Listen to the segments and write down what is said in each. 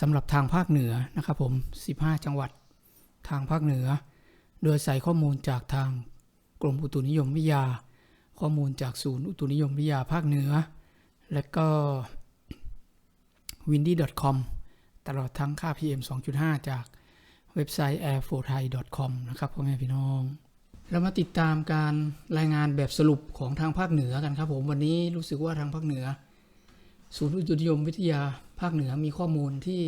สำหรับทางภาคเหนือนะครับผม 15 จังหวัดทางภาคเหนือ โดยใส่ข้อมูลจากทางกรมอุตุนิยมวิทยา ข้อมูลจากศูนย์อุตุนิยมวิทยาภาคเหนือ และก็ windy.com ตลอดทั้งค่า PM 2.5 จากเว็บไซต์ airforthai.com นะครับพ่อแม่พี่น้อง เรามาติดตามการรายงานแบบสรุปของทางภาคเหนือกันครับผม วันนี้รู้สึกว่าทางภาคเหนือ ศูนย์อุตุนิยมวิทยา ภาคเหนือมีข้อมูลที่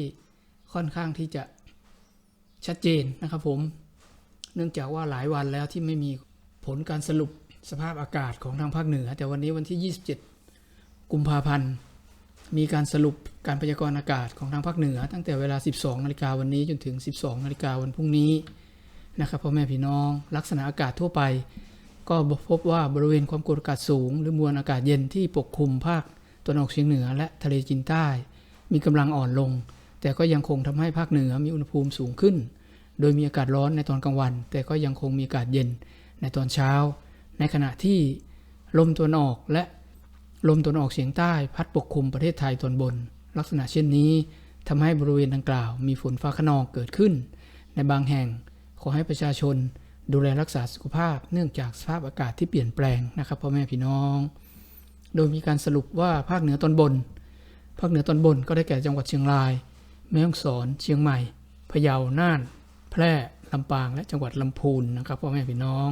ค่อนข้างที่จะชัดเจนนะครับผม เนื่องจากว่าหลายวันแล้วที่ไม่มีผลการสรุปสภาพอากาศของทางภาคเหนือ แต่วันนี้วันที่ 27 กุมภาพันธ์ มีการสรุปการพยากรณ์อากาศของทางภาคเหนือ ตั้งแต่เวลา 12 นาฬิกาวันนี้จนถึง 12 นาฬิกาวันพรุ่งนี้นะครับพ่อแม่พี่น้องลักษณะอากาศทั่วไป ก็พบว่าบริเวณความกดอากาศสูง หรือมวลอากาศเย็นที่ปกคลุมภาคตะวันออกเฉียงเหนือ และทะเลจีนใต้ มีกำลังอ่อนลง แต่ก็ยังคงทำให้ภาคเหนือมีอุณหภูมิสูงขึ้น โดยมีอากาศร้อนในตอนกลางวัน แต่ก็ยังคงมีอากาศเย็นในตอนเช้า ในขณะที่ลมตะวันออกและลมตะวันออกเฉียงใต้พัดปกคลุมประเทศไทยตอนบน ลักษณะเช่นนี้ทำให้บริเวณดังกล่าวมีฝนฟ้าขนองเกิดขึ้น ในบางแห่งขอให้ประชาชนดูแลรักษาสุขภาพเนื่องจากสภาพอากาศที่เปลี่ยนแปลงนะครับพ่อแม่พี่น้อง โดยมีการสรุปว่าภาคเหนือตอนบน ภาคเหนือตอนบนก็ได้แก่จังหวัดเชียงราย แม่ฮ่องสอน เชียงใหม่ พะเยา น่าน แพร่ ลำปาง และจังหวัดลำพูนนะครับพ่อแม่พี่น้อง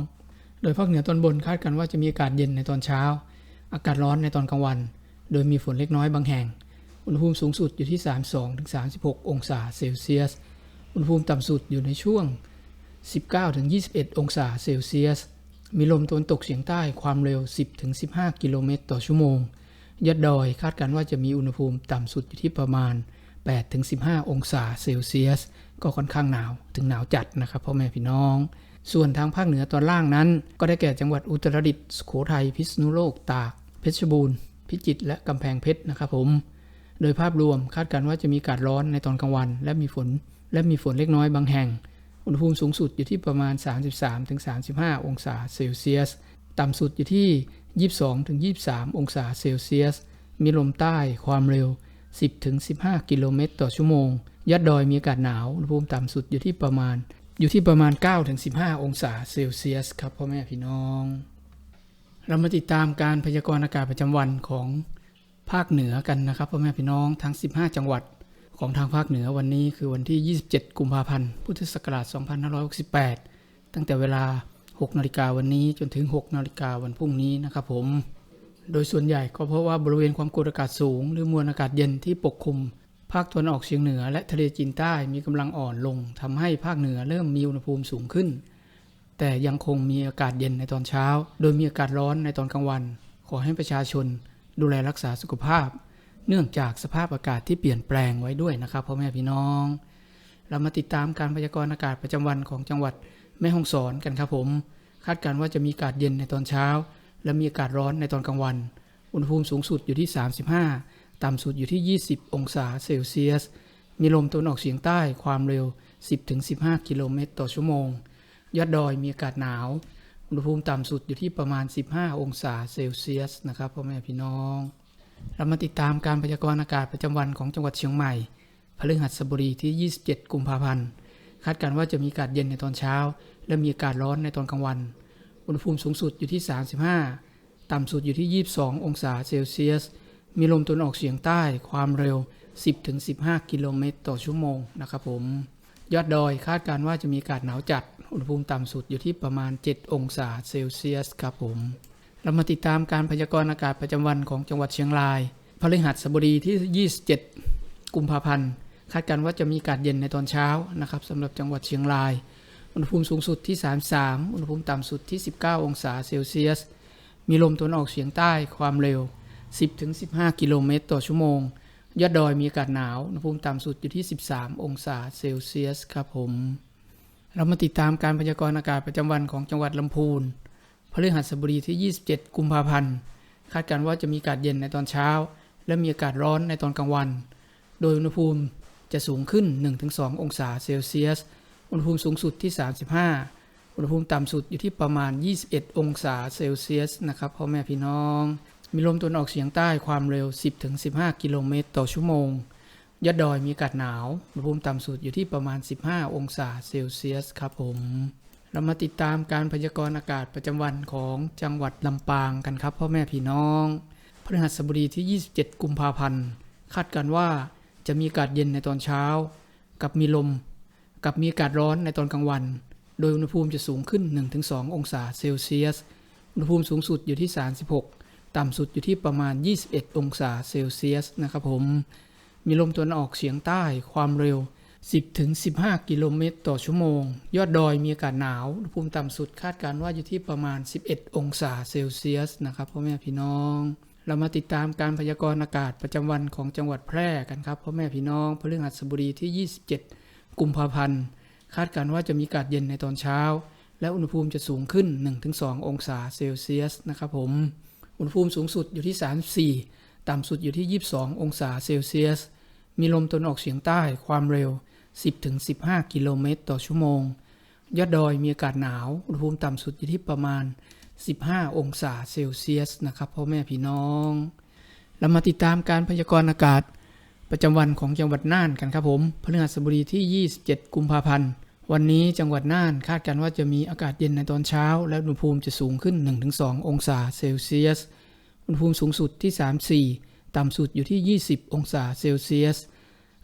โดยภาคเหนือตอนบนคาดกันว่าจะมีอากาศเย็นในตอนเช้า อากาศร้อนในตอนกลางวัน โดยมีฝนเล็กน้อยบางแห่ง อุณหภูมิสูงสุดอยู่ที่ 32-36 องศาเซลเซียส อุณหภูมิต่ำสุดอยู่ในช่วง 19-21 องศาเซลเซียส มีลมตะวันตกเฉียงใต้ความเร็ว 10-15 กิโลเมตรต่อชั่วโมง ยอดดอยคาดการณ์ว่าจะมีอุณหภูมิต่ำสุดอยู่ที่ประมาณ 8-15 องศาเซลเซียส ก็ค่อนข้างหนาวถึงหนาวจัดนะครับพ่อแม่พี่น้อง ส่วนทางภาคเหนือตอนล่างนั้น ก็ได้แก่จังหวัดอุตรดิตถ์สุโขทัยพิษณุโลกตาก เพชรบูรณ์พิจิตรและกำแพงเพชรนะครับผม โดยภาพรวมคาดการณ์ว่าจะมีอากาศร้อนในตอนกลางวัน และมีฝนและมีฝนเล็กน้อยบางแห่ง อุณหภูมิสูงสุดอยู่ที่ประมาณ 33-35 องศาเซลเซียส ต่ำสุดอยู่ที่ 22-23 องศาเซลเซียส มีลมใต้ความเร็ว 10-15 กิโลเมตรต่อชั่วโมง ยอดดอยมีอากาศหนาว อุณหภูมิต่ำสุดอยู่ที่ประมาณ อยู่ที่ประมาณ 9-15 องศาเซลเซียสครับพ่อแม่พี่น้อง เรามาติดตามการพยากรณ์อากาศประจำวันของภาคเหนือกันนะครับพ่อแม่พี่น้องทั้ง 15 จังหวัดของทางภาคเหนือวันนี้คือวันที่ 27 กุมภาพันธ์ พุทธศักราช 2568 ตั้งแต่เวลา 6นาฬิกาวันนี้จนถึง 6นาฬิกาวันพรุ่งนี้นะครับผม โดยส่วนใหญ่ก็เพราะว่าบริเวณความกดอากาศสูง หรือมวลอากาศเย็นที่ปกคลุม ภาคตะวันออกเฉียงเหนือ และทะเลจีนใต้มีกำลังอ่อนลงทำให้ภาคเหนือเริ่มมีอุณหภูมิสูงขึ้น แต่ยังคงมีอากาศเย็นในตอนเช้า โดยมีอากาศร้อนในตอนกลางวัน ขอให้ประชาชน ดูแลรักษาสุขภาพ เนื่องจากสภาพอากาศที่เปลี่ยนแปลงไว้ด้วยนะครับพ่อแม่พี่น้อง เรามาติดตามการพยากรณ์อากาศประจำวันของจังหวัด แม่ฮ่องสอนกันครับผม คาดการณ์ว่าจะมีอากาศเย็นในตอนเช้า และมีอากาศร้อนในตอนกลางวัน อุณหภูมิสูงสุดอยู่ที่ 35 ต่ำสุดอยู่ที่ 20 องศาเซลเซียส มีลมตะวันออกเฉียงใต้ความเร็ว 10-15 กิโลเมตรต่อชั่วโมง ยอดดอยมีอากาศหนาว อุณหภูมิต่ำสุดอยู่ที่ประมาณ 15 องศาเซลเซียสนะครับพ่อแม่พี่น้อง เรามาติดตามการพยากรณ์อากาศประจำวันของจังหวัดเชียงใหม่พฤหัสบดีที่ 27 กุมภาพันธ์ คาดการณ์ว่าจะมีอากาศเย็นในตอนเช้า และมีอากาศร้อนในตอนกลางวัน อุณหภูมิสูงสุดอยู่ที่ 35 ต่ำสุดอยู่ที่ 22 องศาเซลเซียส มีลมตะวันออกเฉียงใต้ความเร็ว 10-15 กิโลเมตรต่อชั่วโมงนะครับผม ยอดดอยคาดการณ์ว่าจะมีอากาศหนาวจัด อุณหภูมิต่ำสุดอยู่ที่ประมาณ 7 องศาเซลเซียสครับผม เรามาติดตามการพยากรณ์อากาศประจำวันของจังหวัดเชียงรายพฤหัสบดีที่ 27 กุมภาพันธ์ คาดการณ์ว่าจะมีอากาศเย็นในตอนเช้านะครับสำหรับจังหวัดเชียงราย อุณหภูมิสูงสุดที่ 33 อุณหภูมิต่ำสุดที่ 19 องศาเซลเซียส มีลมตะวันออกเฉียงใต้ความเร็ว 10-15 กิโลเมตรต่อชั่วโมง ยอดดอยมีอากาศหนาว อุณหภูมิต่ำสุดอยู่ที่ 13 องศาเซลเซียสครับผม เรามาติดตามการพยากรณ์อากาศประจำวันของจังหวัดลำพูนพฤหัสบดีที่ 27 กุมภาพันธ์ คาดการณ์ว่าจะมีอากาศเย็นในตอนเช้า และมีอากาศร้อนในตอนกลางวัน โดยอุณหภูมิ จะสูงขึ้น 1-2 องศาเซลเซียส อุณหภูมิสูงสุดที่ 35 อุณหภูมิต่ำสุดอยู่ที่ประมาณ 21 องศาเซลเซียสนะครับพ่อแม่พี่น้อง มีลมตะวันออกเฉียงใต้ความเร็ว 10-15 กิโลเมตรต่อชั่วโมง ยอดดอยมีอากาศหนาว อุณหภูมิต่ำสุดอยู่ที่ประมาณ 15 องศาเซลเซียสครับผมเรามาติดตามการพยากรณ์อากาศประจำวันของจังหวัดลำปางกันครับพ่อแม่พี่น้อง พฤหัสบดีที่ 27 กุมภาพันธ์ คาดการณ์ว่า จะมีอากาศเย็นในตอนเช้า กับมีลม กับมีอากาศร้อนในตอนกลางวัน โดยอุณหภูมิจะสูงขึ้น 1-2 องศาเซลเซียส อุณหภูมิสูงสุดอยู่ที่ 36 ต่ำสุดอยู่ที่ประมาณ 21 องศาเซลเซียสนะครับผม มีลมตะวันออกเฉียงใต้ความเร็ว 10-15 กิโลเมตรต่อชั่วโมง ยอดดอยมีอากาศหนาว อุณหภูมิต่ำสุดคาดการณ์ว่าอยู่ที่ประมาณ 11 องศาเซลเซียสนะครับพ่อแม่พี่น้อง เรามาติดตามการพยากรณ์อากาศประจำวันของจังหวัดแพร่กันครับพ่อแม่พี่น้องพฤหัสบดีที่ 27 กุมภาพันธ์ คาดการณ์ว่าจะมีอากาศเย็นในตอนเช้า และอุณหภูมิจะสูงขึ้น 1-2 องศาเซลเซียสนะครับผม อุณหภูมิสูงสุดอยู่ที่ 34 ต่ำสุดอยู่ที่ 22 องศาเซลเซียส มีลมตะวันออกเฉียงใต้ความเร็ว 10-15 กิโลเมตรต่อชั่วโมง ยอดดอยมีอากาศหนาว อุณหภูมิต่ำสุดอยู่ที่ประมาณ 15 องศาเซลเซียสนะครับพ่อแม่พี่น้อง เรามาติดตามการพยากรณ์อากาศ ประจำวันของจังหวัดน่านกันครับผมพฤหัสบดีที่ 27 กุมภาพันธ์ วันนี้จังหวัดน่านคาดการณ์ว่าจะมีอากาศเย็นในตอนเช้า และอุณหภูมิจะสูงขึ้น 1-2 องศาเซลเซียส อุณหภูมิสูงสุดที่ 34 ต่ำสุดอยู่ที่ 20 องศาเซลเซียส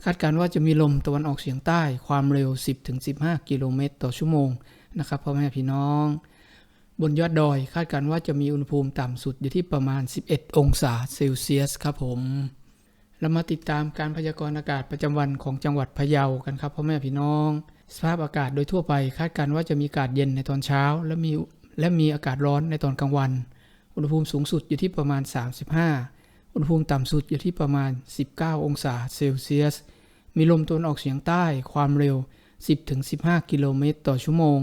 คาดการณ์ว่าจะมีลมตะวันออกเฉียงใต้ความเร็ว 10-15 กิโลเมตรต่อชั่วโมงนะครับพ่อแม่พี่น้อง บนยอดดอย คาดการณ์ว่าจะมีอุณหภูมิต่ำสุดอยู่ที่ประมาณ 11 องศาเซลเซียสครับผมเรามาติดตามการพยากรณ์อากาศประจำวันของจังหวัดพะเยากันครับพ่อแม่พี่น้อง สภาพอากาศโดยทั่วไป คาดการณ์ว่าจะมีอากาศเย็นในตอนเช้า และมีและมีอากาศร้อนในตอนกลางวัน อุณหภูมิสูงสุดอยู่ที่ประมาณ 35 อุณหภูมิต่ำสุดอยู่ที่ประมาณ 19 องศาเซลเซียส มีลมตะวันออกเฉียงใต้ความเร็ว 10-15 กิโลเมตรต่อชั่วโมง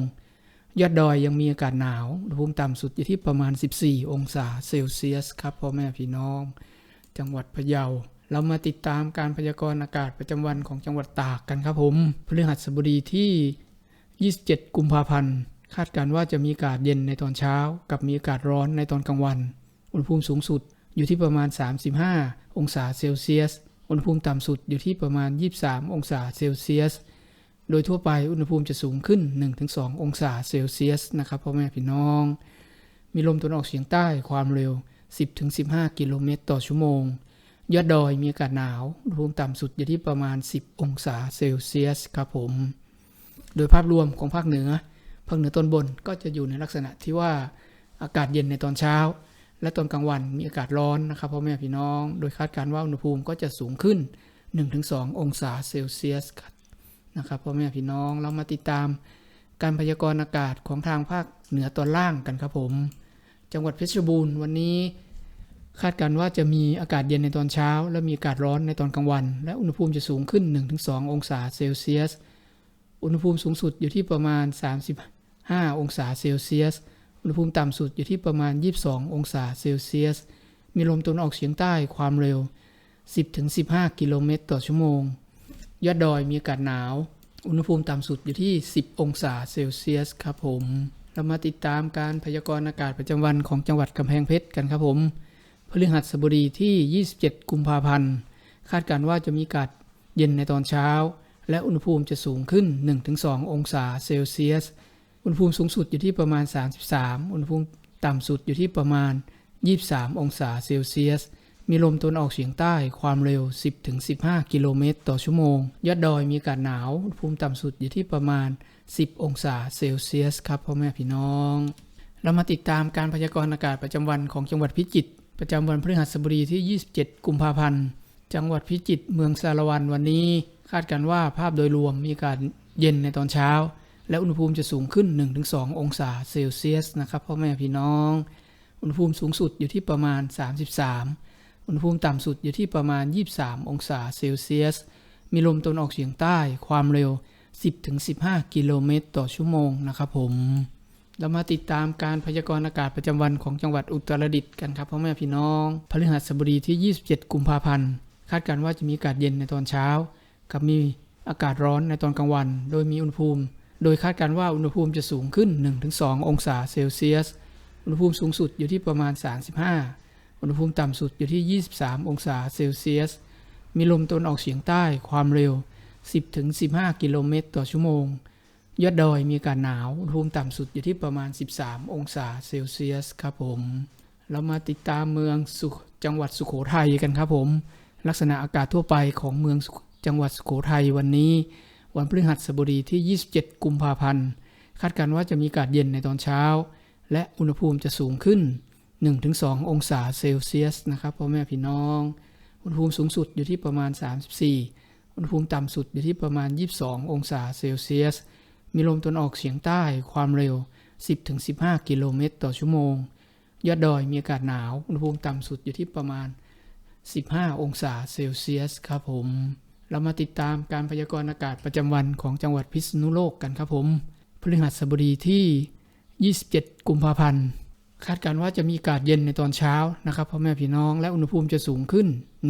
ยอดดอยยังมีอากาศหนาวอุณหภูมิต่ำสุดอยู่ที่ประมาณ 14 องศาเซลเซียสครับพ่อแม่พี่น้อง จังหวัดพะเยา เรามาติดตามการพยากรณ์อากาศประจำวันของจังหวัดตากกันครับผมพฤหัสบดีที่ 27 กุมภาพันธ์ คาดการณ์ว่าจะมีอากาศเย็นในตอนเช้า กับมีอากาศร้อนในตอนกลางวัน อุณหภูมิสูงสุดอยู่ที่ประมาณ 35 องศาเซลเซียส อุณหภูมิต่ำสุดอยู่ที่ประมาณ 23 องศาเซลเซียส โดยทั่วไปอุณหภูมิจะสูงขึ้น 1-2 องศาเซลเซียสนะครับพ่อแม่พี่น้อง มีลมตะวันออกเฉียงใต้ความเร็ว 10-15 กิโลเมตรต่อชั่วโมง ยอดดอยมีอากาศหนาวอุณหภูมิต่ำสุดอยู่ที่ประมาณ 10 องศาเซลเซียสครับผม โดยภาพรวมของภาคเหนือ ภาคเหนือตอนบนก็จะอยู่ในลักษณะที่ว่าอากาศเย็นในตอนเช้า และตอนกลางวันมีอากาศร้อนนะครับพ่อแม่พี่น้อง โดยคาดการณ์ว่าอุณหภูมิก็จะสูงขึ้น 1-2 องศาเซลเซียสครับ นะครับพ่อแม่พี่น้องเรามาติดตามการพยากรณ์อากาศของทางภาคเหนือตอนล่างกันครับผม จังหวัดเพชรบูรณ์วันนี้ คาดการณ์ว่าจะมีอากาศเย็นในตอนเช้า และมีอากาศร้อนในตอนกลางวัน และอุณหภูมิจะสูงขึ้น 1-2 องศาเซลเซียส อุณหภูมิสูงสุดอยู่ที่ประมาณ 35 องศาเซลเซียส อุณหภูมิต่ำสุดอยู่ที่ประมาณ 22 องศาเซลเซียส มีลมตะวันออกเฉียงใต้ความเร็ว 10-15 กิโลเมตรต่อชั่วโมง ยอดดอยมีอากาศหนาว อุณหภูมิต่ำสุดอยู่ที่ 10 องศาเซลเซียสครับผม เรามาติดตามการพยากรณ์อากาศประจำวันของจังหวัดกำแพงเพชรกันครับผมพฤหัสบดีที่ 27 กุมภาพันธ์ คาดการณ์ว่าจะมีอากาศเย็นในตอนเช้า และอุณหภูมิจะสูงขึ้น 1-2 องศาเซลเซียส อุณหภูมิสูงสุดอยู่ที่ประมาณ 33 อุณหภูมิต่ำสุดอยู่ที่ประมาณ 23 องศาเซลเซียส มีลมตะวันออกเฉียงใต้ความเร็ว 10-15 กิโลเมตรต่อชั่วโมง ยอดดอยมีอากาศหนาวอุณหภูมิต่ำสุดอยู่ที่ประมาณ 10 องศาเซลเซียสครับพ่อแม่พี่น้อง เรามาติดตามการพยากรณ์อากาศประจำวันของจังหวัดพิจิตรประจำวันพฤหัสบดีที่ 27 กุมภาพันธ์ จังหวัดพิจิตรเมืองสารวันวันนี้ คาดการว่าภาพโดยรวมมีอากาศเย็นในตอนเช้า และอุณหภูมิจะสูงขึ้น 1-2 องศาเซลเซียสนะครับพ่อแม่พี่น้อง อุณหภูมิสูงสุดอยู่ที่ประมาณ 33 อุณหภูมิต่ำสุดอยู่ที่ประมาณ 23 องศาเซลเซียส มีลมตะวันออกเฉียงใต้ความเร็ว 10-15 กิโลเมตรต่อชั่วโมงนะครับผม เรามาติดตามการพยากรณ์อากาศประจำวันของจังหวัดอุตรดิตถ์กันครับพ่อแม่พี่น้องพฤหัสบดีที่ 27 กุมภาพันธ์ คาดการณ์ว่าจะมีอากาศเย็นในตอนเช้า กับมีอากาศร้อนในตอนกลางวัน โดยมีอุณหภูมิ โดยคาดการณ์ว่าอุณหภูมิจะสูงขึ้น 1-2 องศาเซลเซียส อุณหภูมิสูงสุดอยู่ที่ประมาณ 35 อุณหภูมิต่ำสุดอยู่ที่ 23 องศาเซลเซียส มีลมตะวันออกเฉียงใต้ความเร็ว 10-15 กิโลเมตรต่อชั่วโมง ยอดดอยมีอากาศหนาว อุณหภูมิต่ำสุดอยู่ที่ประมาณ 13 องศาเซลเซียสครับผม เรามาติดตามเมืองสุจังหวัดสุโขทัยกันครับผม ลักษณะอากาศทั่วไปของเมืองจังหวัดสุโขทัยวันนี้ วันพฤหัสบดีที่ 27 กุมภาพันธ์ คาดการณ์ว่าจะมีอากาศเย็นในตอนเช้า และอุณหภูมิจะสูงขึ้น 1-2 องศาเซลเซียสนะครับพ่อแม่พี่น้อง อุณหภูมิสูงสุดอยู่ที่ประมาณ 34 อุณหภูมิต่ำสุดอยู่ที่ประมาณ 22 องศาเซลเซียส มีลมตะวันออกเฉียงใต้ความเร็ว 10-15 กิโลเมตรต่อชั่วโมง ยอดดอยมีอากาศหนาว อุณหภูมิต่ำสุดอยู่ที่ประมาณ 15 องศาเซลเซียสครับผม เรามาติดตามการพยากรณ์อากาศประจำวันของจังหวัดพิษณุโลกกันครับผม พฤหัสบดีที่ 27 กุมภาพันธ์ คาดการณ์ว่าจะมีอากาศเย็นในตอนเช้านะครับพ่อแม่พี่น้องและอุณหภูมิจะสูงขึ้น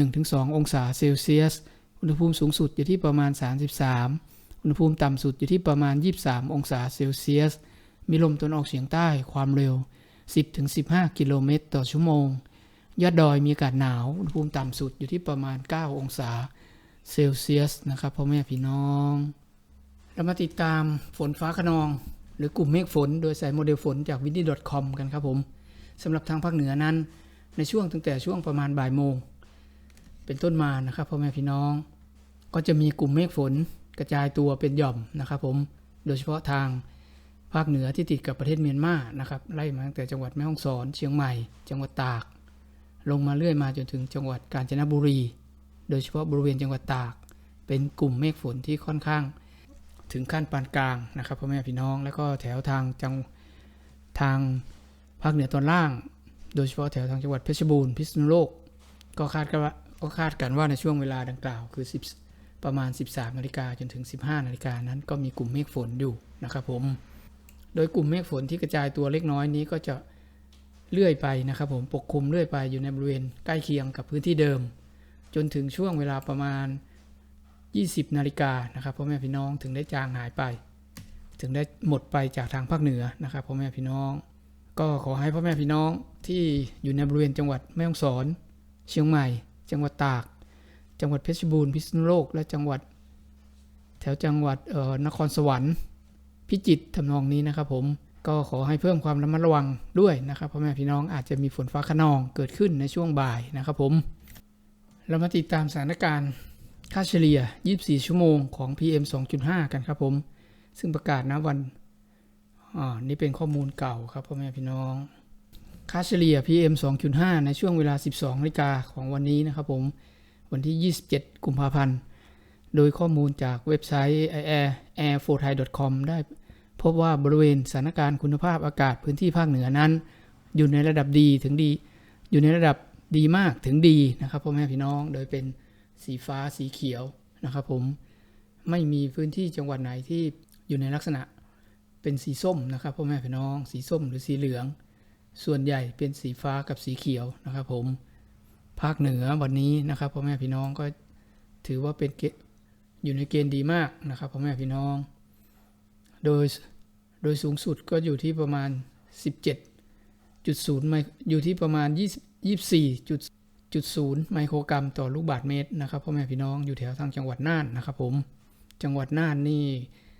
1-2 องศาเซลเซียส อุณหภูมิสูงสุดอยู่ที่ประมาณ 33 อุณหภูมิต่ำสุดอยู่ที่ประมาณ 23 องศาเซลเซียส มีลมตะวันออกเฉียงใต้ความเร็ว 10-15 กิโลเมตรต่อชั่วโมง ยอดดอยมีอากาศหนาว อุณหภูมิต่ำสุดอยู่ที่ประมาณ 9 องศาเซลเซียสนะครับพ่อแม่พี่น้อง เรามาติดตามฝนฟ้าขนอง หรือกลุ่มเมฆฝน โดยใส่โมเดลฝนจาก w i n d y c o m กันครับผมสำหรับทางภาคเหนือนั้น ในช่วงตั้งแต่ช่วงประมาณบ่ายโมง เป็นต้นมานะครับพ่อแม่พี่น้อง ก็จะมีกลุ่มเมฆฝนกระจายตัวเป็นหย่อมนะครับผมโดยเฉพาะทางภาคเหนือที่ติดกับประเทศเมียนมานะครับไล่มาตั้งแต่จังหวัดแม่ฮ่องสอน เชียงใหม่ จังหวัดตาก ลงมาเรื่อยมาจนถึงจังหวัดกาญจนบุรี โดยเฉพาะบริเวณจังหวัดตาก เป็นกลุ่มเมฆฝนที่ค่อนข้าง ถึงขั้นปานกลางนะครับพ่อแม่พี่น้องแล้วก็แถวทางจังทางภาคเหนือตอนล่าง โดยเฉพาะแถวทางจังหวัดเพชรบูรณ์พิษณุโลก ก็คาดกันว่าก็คาดกันว่าในช่วงเวลาดังกล่าวคือ 10 ประมาณ 13นาฬิกาจนถึง 15นาฬิกานั้นก็มีกลุ่มเมฆฝนอยู่นะครับผม โดยกลุ่มเมฆฝนที่กระจายตัวเล็กน้อยนี้ก็จะเลื่อยไปนะครับผมปกคลุมเลื่อยไปอยู่ในบริเวณใกล้เคียงกับพื้นที่เดิม จนถึงช่วงเวลาประมาณ 20 นาฬิกานะครับพ่อแม่พี่น้องถึงได้จางหายไป ถึงได้หมดไปจากทางภาคเหนือนะครับพ่อแม่พี่น้อง ก็ขอให้พ่อแม่พี่น้องที่อยู่ในบริเวณจังหวัดแม่ฮ่องสอน เชียงใหม่ จังหวัดตาก จังหวัดเพชรบูรณ์พิษณุโลก และจังหวัด แถวจังหวัดเอ่อนครสวรรค์ พิจิตรทำนองนี้นะครับ ผมก็ขอให้เพิ่มความระมัดระวังด้วยนะครับพ่อแม่พี่น้องอาจจะมีฝนฟ้าขนองเกิดขึ้นในช่วงบ่ายนะครับผมเรามาติดตามสถานการณ์ ค่าเฉลี่ย 24 ชั่วโมงของ PM 2.5 กันครับผม ซึ่งประกาศนะวันอ่านี่เป็นข้อมูลเก่าครับพ่อแม่พี่น้อง ค่าเฉลี่ย PM 2.5 ในช่วงเวลา 12นาฬิกาของวันนี้นะครับผม วันที่ 27 กุมภาพันธ์ โดยข้อมูลจากเว็บไซต์ air air f o r t h a i com ได้พบว่าบริเวณสถานการณ์คุณภาพอากาศพื้นที่ภาคเหนือนั้น อยู่ในระดับดีถึงดี อยู่ในระดับดีมากถึงดีนะครับพ่อแม่พี่น้อง โดยเป็น สีฟ้าสีเขียวนะครับผมไม่มีพื้นที่จังหวัดไหนที่อยู่ในลักษณะเป็นสีส้มนะครับพ่อแม่พี่น้องสีส้มหรือสีเหลือง ส่วนใหญ่เป็นสีฟ้ากับสีเขียวนะครับผมภาคเหนือวันนี้นะครับพ่อแม่พี่น้องก็ถือว่าเป็นเกอยู่ในเกณฑ์ดีมากนะครับพ่อแม่พี่น้อง โดยโดยสูงสุดก็อยู่ที่ประมาณ 17.0ไมอยู่ที่ประมาณ20 24.0 ไมโครกรัมต่อลูกบาศก์เมตรนะครับพ่อแม่พี่น้องอยู่แถวทางจังหวัดน่านนะครับผมจังหวัดน่านนี่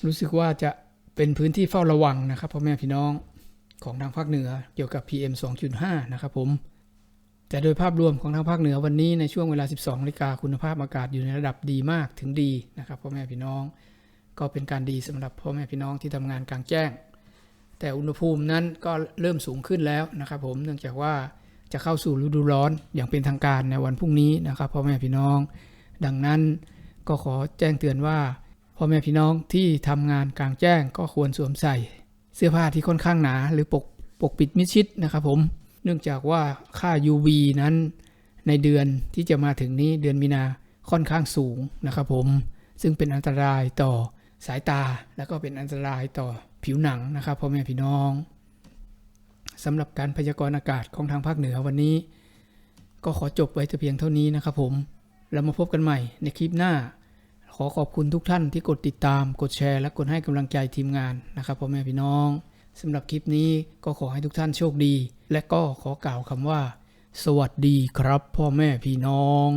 รู้สึกว่าจะเป็นพื้นที่เฝ้าระวังนะครับพ่อแม่พี่น้องของทางภาคเหนือเกี่ยวกับ PM 2.5 นะครับผม แต่โดยภาพรวมของทางภาคเหนือวันนี้ในช่วงเวลา 12นาฬิกาคุณภาพอากาศอยู่ในระดับดีมากถึงดีนะครับพ่อแม่พี่น้อง ก็เป็นการดีสำหรับพ่อแม่พี่น้องที่ทำงานกลางแจ้ง แต่อุณหภูมินั้นก็เริ่มสูงขึ้นแล้วนะครับผมเนื่องจากว่า จะเข้าสู่ฤดูร้อนอย่างเป็นทางการในวันพรุ่งนี้นะครับพ่อแม่พี่น้อง ดังนั้นก็ขอแจ้งเตือนว่าพ่อแม่พี่น้องที่ทำงานกลางแจ้งก็ควรสวมใส่ เสื้อผ้าที่ค่อนข้างหนา หรือปกปกปิดมิดชิดนะครับผมเนื่องจากว่าค่า UV นั้นในเดือนที่จะมาถึงนี้เดือนมีนาค่อนข้างสูงนะครับผมซึ่งเป็นอันตรายต่อสายตา แล้วก็เป็นอันตรายต่อผิวหนังนะครับพ่อแม่พี่น้อง สำหรับการพยากรณ์อากาศของทางภาคเหนือวันนี้ ก็ขอจบไว้แต่เพียงเท่านี้นะครับผม แล้วมาพบกันใหม่ในคลิปหน้า ขอขอบคุณทุกท่านที่กดติดตาม กดแชร์ และกดให้กำลังใจทีมงานนะครับพ่อแม่พี่น้องสำหรับคลิปนี้ก็ขอให้ทุกท่านโชคดี และก็ขอกล่าวคำว่า สวัสดีครับ พ่อแม่พี่น้อง